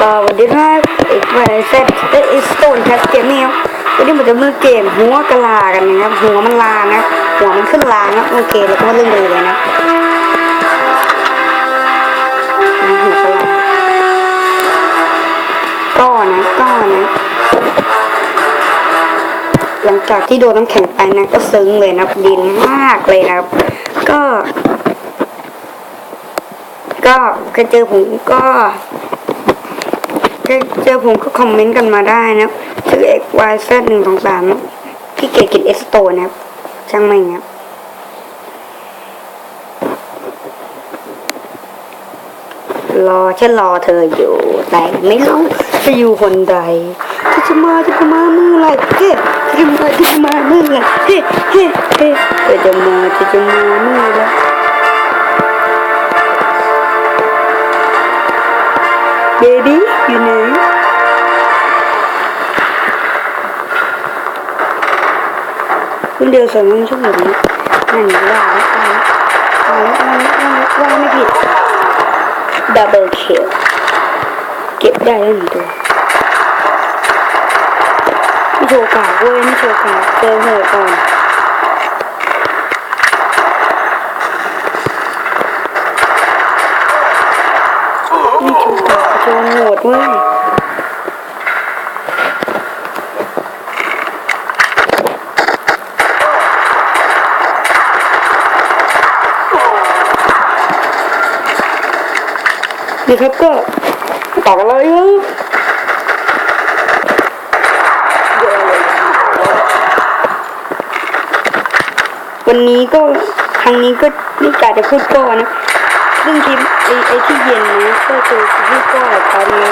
สวัสดีครับอีกวันเซตเอสโตนแครับเกมนี้ครับวันนี้มันจะมาเกมหัวกะลากันนะครับหัวมันลานะหัวมันขึ้นลานะโอเคแล้วก็มาเล่นเลยเลยนะหัวกะลาก็นะก็นะหลังจากที่โดนน้ำแข็งไปนะก็ซึ้งเลยนะดินมากเลยนะครับ ก็ ก็เคยเจอผมก็ เจอผมก็คอมเมนต์กันมาได้นะชื่อ x y z หนึ่งสองสามพี่เกดกินเอสโตนะครับช่างไม่งครับรอฉันรอเธออยู่ แต่ไม่รู้จะอยู่คนใดที่จะมาที่จะมาเมื่อไรเฮ้ที่จะมาที่จะมาเมื่อไรเฮ้เฮ้เฮ้จะมาที่จะมา คุณเดียวสอนมันช่วยหน่อยนั่นว่าแล้วว่าแล้วว่าไม่ผิดดับเบิลคิลเก็บได้แล้วหนึ่งตัวไม่โชว์กาเว้ยไม่โชว์กาเจอหัวก่อนไม่โชว์กากโชว์โหดเว้ย นี่ครับก็ต่อกันเลยครับวันนี้ก็ครั้งนี้ก็นี่กาจะพูดก้อนะซึ่งคลิปไอ้ไอที่เย็นนะก็คือพูดก้อตอนนี้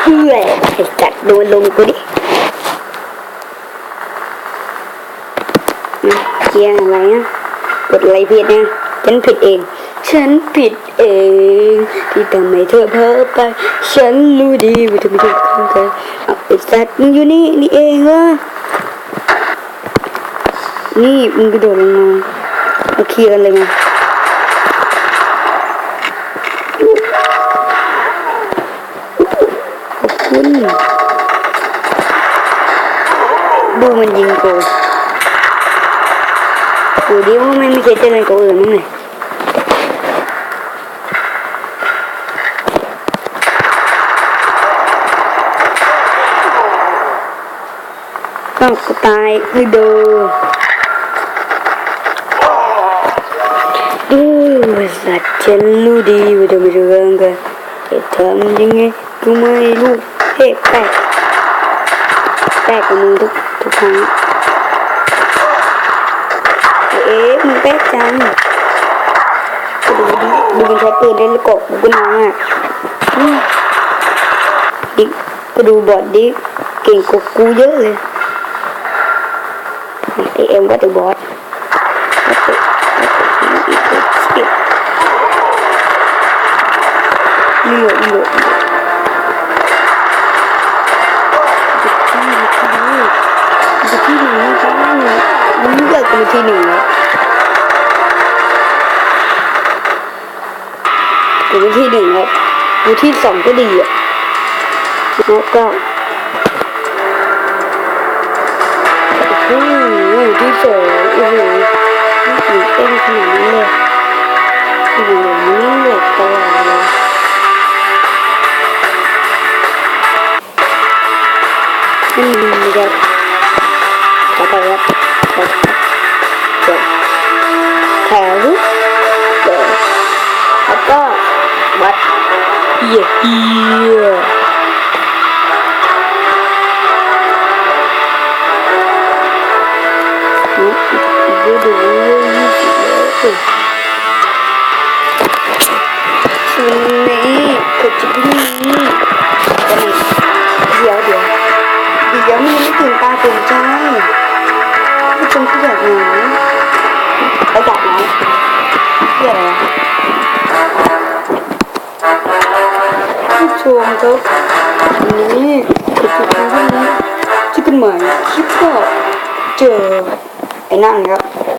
เพื่อไอ้จัดโดนลงกูดิเกียร์อะไรนะกดอะไรผิดนะฉันผิดเอง ฉันผิดเอง ที่ทำให้เธอเพ้อไป ฉันรู้ดีว่าเธอไม่ถูกข้างเธอเอาไอ้สัตว์มึงอยู่นี่นี่เองเหรอนี่มึงกระโดดลงมามาเคลียร์กันเลยมาขอบคุณดูมันยิงกูดูดิว่ามันไม่เคยเจอกันกับอื่นมั้งเนี่ย ก็ตายคือดูดูสัตว์ฉันรู้ดีว่าจะม่เรื่องกันจะทำยังไงก็ไม่รู้เฮ้แปลกแปลกกับมึงทุกทุกครั้งเอ๊ะมึงแปลกจังดูดิดูมันใช้ปืนได้ลูกกบกูน้องอะดิก็ดูบอดดิเก่งกว่ากูเยอะเลย ไอเอ็มก็ตัวบอสเหลือเหลือจะที่หนึ่งนะจ๊ะมันเลือกเป็นที่หนึ่งแล้วเป็นที่หนึ่งครับอยู่ที่สองก็ดีอะแล้วก็ ที่สองโอ้โหนี่ตื่นเต้นขนาดนั้นเลยโอ้โหนี่เหล็กตลอดเลยนี่มีแบบขอไปครับขอจบแถวเดินแล้วก็วัดเยี่ย ผู้ชมครับวันนี้คือชุดนี้ชุดกันใหม่คิดก็เจอไอ้นั่นครับ